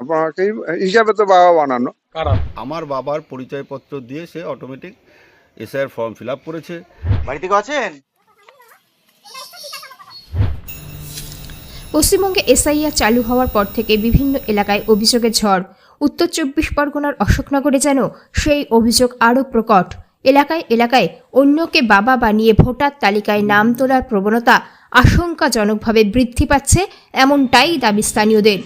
আপনাকেই হিসাবে তো বাবা বানানো। আমার বাবার পরিচয়পত্র দিয়ে সে অটোমেটিক এসআইয়ের ফর্ম ফিল আপ করেছে। আছেন? পশ্চিমবঙ্গে এসআইআর চালু হওয়ার পর থেকে বিভিন্ন এলাকায় অভিযোগের ঝড়। উত্তর চব্বিশ পরগনার অশোকনগরে যেন সেই অভিযোগ আরও প্রকট। এলাকায় এলাকায় অন্যকে বাবা বানিয়ে ভোটার তালিকায় নাম তোলার প্রবণতা আশঙ্কাজনকভাবে বৃদ্ধি পাচ্ছে এমনটাই দাবি স্থানীয়দের।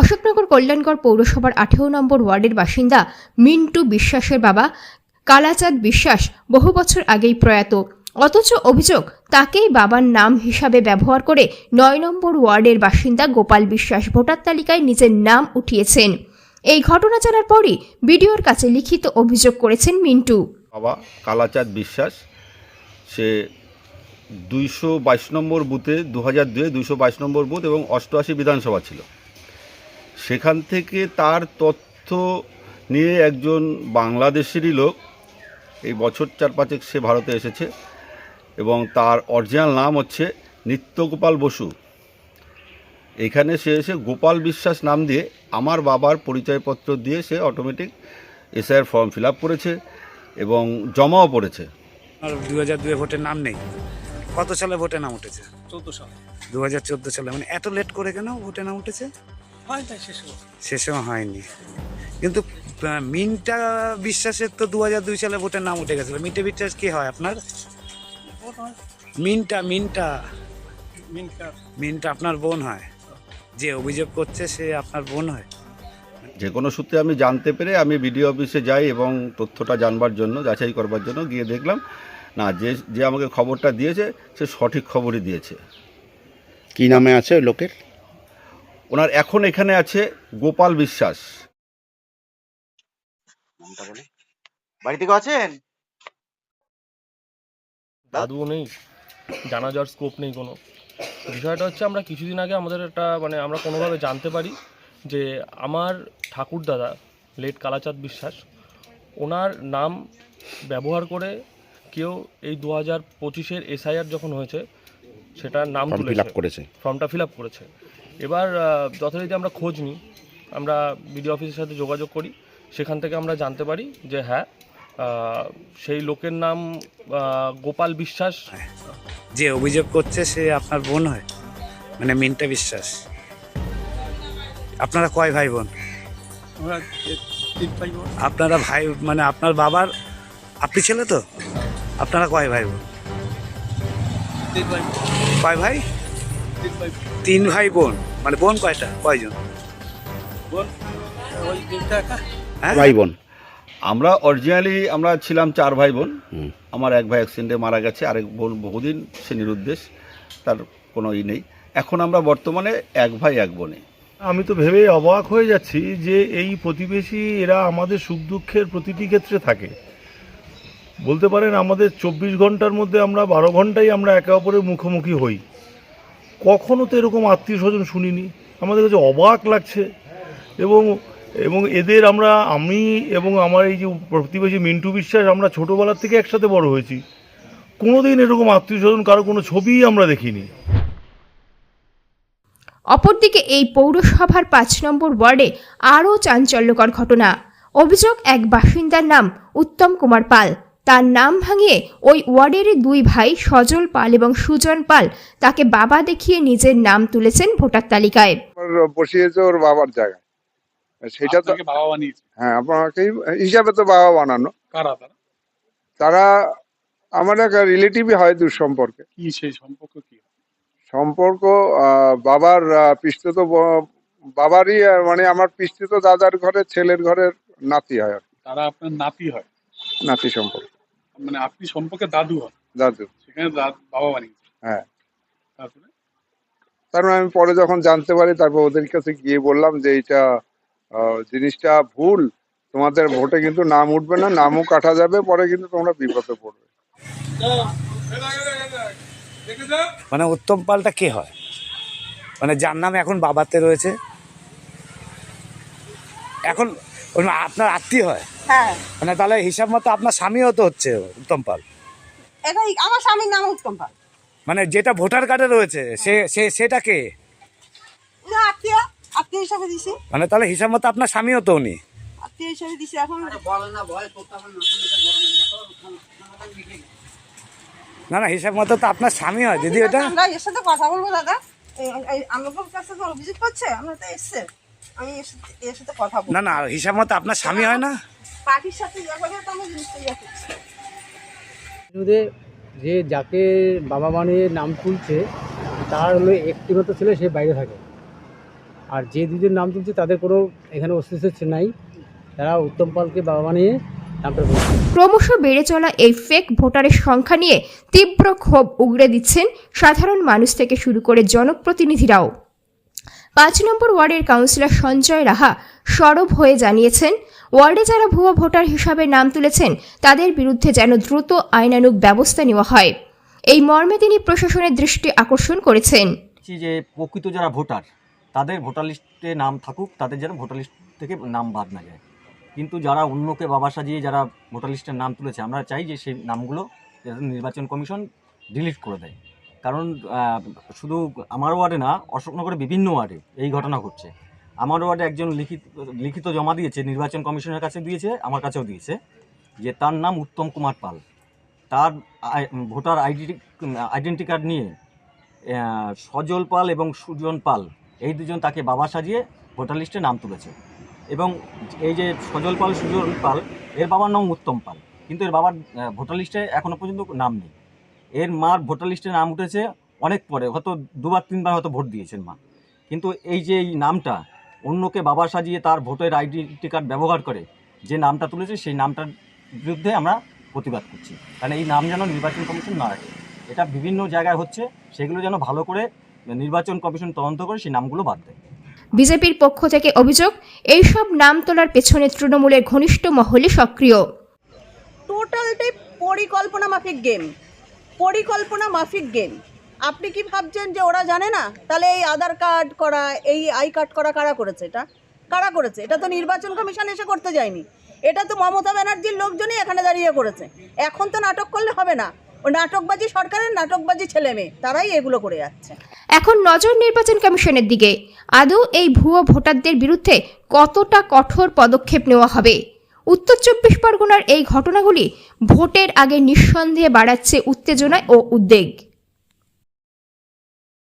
অশোকনগর কল্যাণগড় পৌরসভার আঠেরো নম্বর ওয়ার্ডের বাসিন্দা মিন্টু বিশ্বাসের বাবা কালাচাঁদ বিশ্বাস বহু বছর আগেই প্রয়াত। অথচ অভিযোগ, তাকেই বাবার নাম হিসাবে ব্যবহার করে নয় নম্বর ওয়ার্ডের বাসিন্দা গোপাল বিশ্বাস ভোটার তালিকায় নিজের নাম উঠিয়েছেন। এই ঘটনা জানার পরই বিডিওর কাছে লিখিত অভিযোগ করেছেন মিন্টু। বাবা কালাচাঁদ বিশ্বাস, সে দুইশো বাইশ নম্বর বুথে দু হাজার দুয়ে দুইশো বাইশ নম্বর বুথ এবং অষ্টআশি বিধানসভা ছিল। সেখান থেকে তার তথ্য নিয়ে একজন বাংলাদেশেরই লোক। এই বছর চার পাঁচেক সে ভারতে এসেছে এবং তার অরিজিনাল নাম হচ্ছে নিত্যগোপাল বসু। এখানে সে এসে গোপাল বিশ্বাস নাম দিয়ে আমার বাবার পরিচয়পত্র দিয়ে সে অটোমেটিক এসআইয়ের ফর্ম ফিল আপ করেছে এবং জমাও পড়েছে। আর দু হাজার দুয়ে ভোটের নাম নেই। কত সালে ভোটে নাম উঠেছে? চোদ্দ সালে। দু হাজার চোদ্দ সালে। মানে এত লেট করে কেন ভোটে নাম উঠেছে? হয় তাই শেষ হয়নি। কিন্তু মিন্টা বিশ্বাসের তো দু হাজার দুই সালে ভোটের নাম উঠে গেছিল। মিন্টা বিশ্বাস কি হয় আপনার? মিন্টা। মিন্টা। মিন্টা আপনার বোন হয়। যে অভিযোগ করছে সে আপনার বোন হয়। যে কোনো সূত্রে আমি জানতে পেরে আমি বিডিও অফিসে যাই এবং তথ্যটা জানবার জন্য যাচাই করবার জন্য গিয়ে দেখলাম না যে যে আমাকে খবরটা দিয়েছে সে সঠিক খবরই দিয়েছে। কি নামে আছে লোকের? ওনার এখন এখানে আছে গোপাল বিশ্বাস। বাড়িতে আছেন? দাদুও নেই জানা যাওয়ার স্কোপ নেই কোনো। বিষয়টা হচ্ছে আমরা কিছুদিন আগে আমাদের একটা মানে আমরা কোনোভাবে জানতে পারি যে আমার ঠাকুর দাদা লেট কালাচাঁদ বিশ্বাস ওনার নাম ব্যবহার করে কেউ এই দু হাজার পঁচিশের এসআইআর যখন হয়েছে সেটার নাম ফর্ম ফিল আপ করেছে। ফর্মটা ফিল আপ করেছে। এবার যথারীতি আমরা খোঁজ নিই। আমরা বিডিও অফিসের সাথে যোগাযোগ করি। সেখান থেকে আমরা জানতে পারি যে হ্যাঁ সেই লোকের নাম গোপাল বিশ্বাস। যে অভিযোগ করছে সে আপনার বোন হয়? মানে মিন্টা বিশ্বাস। আপনারা কয় ভাই বোন ভাই বোন। আপনারা ভাই মানে আপনার বাবার আপনি ছেলে তো? আপনারা কয় ভাই বোন ভাই বোন। কয় ভাই? তিন ভাই তিন ভাই বোন। মানে বোন কয়টা? কয়জন? বোন ওই তিনটা হ্যাঁ? ভাই বোন। আমরা অরিজিনালি আমরা ছিলাম চার ভাই বোন। আমার এক ভাই অ্যাক্সিডেন্টে মারা গেছে আরেক বোন বহুদিন সে নিরুদ্দেশ তার কোনো ই নেই। এখন আমরা বর্তমানে এক ভাই এক বোনে। আমি তো ভেবে অবাক হয়ে যাচ্ছি যে এই প্রতিবেশী এরা আমাদের সুখ দুঃখের প্রতিটি ক্ষেত্রে থাকে। বলতে পারেন আমাদের চব্বিশ ঘণ্টার মধ্যে আমরা বারো ঘন্টাই আমরা একে অপরের মুখোমুখি হই। কখনো তো এরকম আত্মীয় স্বজন শুনিনি। আমাদের কাছে অবাক লাগছে। এবং এবং এদের আমরা, আমি এবং আমার এই যে প্রতিবেশী মিন্টু বিশ্বাস, আমরা ছোটোবেলার থেকে একসাথে বড় হয়েছি। কোনোদিন এরকম আত্মীয় স্বজন কারও কোনো ছবিই আমরা দেখিনি। অপরদিকে এই পৌরসভার পাঁচ নম্বর ওয়ার্ডে আরও চাঞ্চল্যকর ঘটনা। অভিযোগ এক বাসিন্দার নাম উত্তম কুমার পাল। তার নাম ভাঙিয়ে ওই ওয়ার্ডের দুই ভাই সজল পাল এবং সুজন পাল তাকে বাবা দেখিয়ে নিজের নাম তুলেছেন ভোটার তালিকায়। আমার বসিয়েছে ওর বাবার জায়গায়। সেটা তো বাবা বানিয়েছে? হ্যাঁ আপনাকেই হিসাবে তো বাবা বানানো। কারা তারা? তারা আমার এক রিলেটিভই হয় দূর সম্পর্কে কি সেই সম্পর্ক কি? সম্পর্ক বাবার আহ, বাবারই মানে আমার পিসতুতো দাদার ঘরের ছেলের ঘরের নাতি হয় আর কি, তারা আপনার নাতি হয়? নাতি সম্পর্ক। মানে আপনি সম্পর্কে দাদু হন। দাদু। সেখানে বাবা বানিয়েছে হ্যাঁ। তারপরে? তারপর আমি পরে যখন জানতে পারি তারপর ওদের কাছে গিয়ে বললাম যে এইটা আহ, জিনিসটা ভুল। তোমাদের ভোটে কিন্তু নাম উঠবে না নামও কাটা যাবে পরে কিন্তু তোমরা বিপদে পড়বে। মানে উত্তম পালটা কে হয়? মানে যার নাম এখন বাবাতে রয়েছে। এখন আপনার আত্মীয় হয়? হ্যাঁ। মানে তাহলে হিসাব মতো আপনার স্বামীও তো হচ্ছে উত্তম পাল। এটাই আমার স্বামীর নাম উত্তম পাল। মানে যেটা ভোটার কার্ডে রয়েছে সে সে সেটা কে? না আত্মীয় আত্মীয় হিসাবে দিছি। মানে তাহলে হিসাব মতো আপনার স্বামীও তো উনি। আত্মীয় হিসাবে দিছি এখন না না হিসাব মতো তো আপনার স্বামী হয় দিদি ওটা? আমরা এর সাথে কথা বলব দাদা। আমাদের কাছে তো অভিযোগ করছে আমরা তো এসছে। আমি এর সাথে কথা বলব। না না হিসাব মতো আপনার স্বামী হয় না? পার্টির সাথে ইয়ে করে তো আমরা জিনিসটা ইয়ে করছি। যে যাকে বাবা বানিয়ে নাম তুলছে তার হলো একটি মতো ছেলে সে বাইরে থাকে। আর যে দুজন নাম তুলছে তাদের কোনো এখানে অস্তিত্ব নাই। তারা উত্তম পালকে বাবা বানিয়ে নামটা তুলছে। ক্রমশ বেড়ে চলা এই ফেক ভোটারের সংখ্যা নিয়ে তীব্র ক্ষোভ উগড়ে দিচ্ছেন সাধারণ মানুষ থেকে শুরু করে জনপ্রতিনিধিরাও। পাঁচ নম্বর ওয়ার্ডের কাউন্সিলর সঞ্জয় রাহা সরব হয়ে জানিয়েছেন, ওয়ার্ডে যারা ভুয়ো ভোটার হিসাবে নাম তুলেছেন, তাদের বিরুদ্ধে যেন দ্রুত আইনানুগ ব্যবস্থা নেওয়া হয়। এই মর্মে তিনি প্রশাসনের দৃষ্টি আকর্ষণ করেছেন। যে, প্রকৃত যারা ভোটার, তাদের ভোটার লিস্টে নাম থাকুক, তাদের যেন ভোটার লিস্ট থেকে নাম বাদ না যায়। কিন্তু যারা অন্যকে বাবা সাজিয়ে যারা ভোটার লিস্টের নাম তুলেছে, আমরা চাই যে সেই নামগুলো নির্বাচন কমিশন ডিলিট করে দেয়। কারণ শুধু আমার ওয়ার্ডে না, অশোকনগরে বিভিন্ন ওয়ার্ডে এই ঘটনা ঘটছে। আমার ওয়ার্ডে একজন লিখিত লিখিত জমা দিয়েছে, নির্বাচন কমিশনের কাছে দিয়েছে, আমার কাছেও দিয়েছে, যে তার নাম উত্তম কুমার পাল। তার ভোটার আইডি, আইডেন্টি কার্ড নিয়ে সজল পাল এবং সুজন পাল, এই দুজন তাকে বাবা সাজিয়ে ভোটার লিস্টে নাম তুলেছে। এবং এই যে সজল পাল, সুজন পাল, এর বাবার নাম উত্তম পাল, কিন্তু এর বাবার ভোটার লিস্টে এখনও পর্যন্ত নাম নেই। এর মার ভোটার লিস্টে নাম উঠেছে অনেক পরে হয়তো দুবার তিনবার হয়তো ভোট দিয়েছেন মা। কিন্তু এই যে এই নামটা অন্যকে বাবা সাজিয়ে তার ভোটের আইডেন্টি কার্ড ব্যবহার করে যে নামটা তুলেছে সেই নামটার বিরুদ্ধে আমরা প্রতিবাদ করছি। কারণ এই নাম যেন নির্বাচন কমিশন না রাখে। এটা বিভিন্ন জায়গায় হচ্ছে সেগুলো যেন ভালো করে নির্বাচন কমিশন তদন্ত করে সেই নামগুলো বাদ দেয়। বিজেপির পক্ষ থেকে অভিযোগ এইসব নাম তোলার পেছনে তৃণমূলের ঘনিষ্ঠ মহলে সক্রিয়। টোটালটাই পরিকল্পনা মাফিক গেম। পরিকল্পনা মাফিক গেম আপনি কি ভাবছেন যে ওরা জানে না? তাহলে এই আধার কার্ড করা, এই আই কার্ড করা কারা করেছে এটা? কারা করেছে? এটা তো নির্বাচন কমিশন এসে করতে যায়নি। এটা তো মমতা ব্যানার্জির লোকজনই এখানে দাঁড়িয়ে করেছে। এখন তো নাটক করলে হবে না। ও নাটকবাজি সরকারের নাটকবাজি ছেলে মেয়ে, তারাই এগুলো করে যাচ্ছে। এখন নজর নির্বাচন কমিশনের দিকে। আদৌ এই ভুয়ো ভোটারদের বিরুদ্ধে কতটা কঠোর পদক্ষেপ নেওয়া হবে? উত্তর চব্বিশ পরগনার এই ঘটনাগুলি ভোটের আগে নিঃসন্দেহে বাড়াচ্ছে উত্তেজনা ও উদ্বেগ।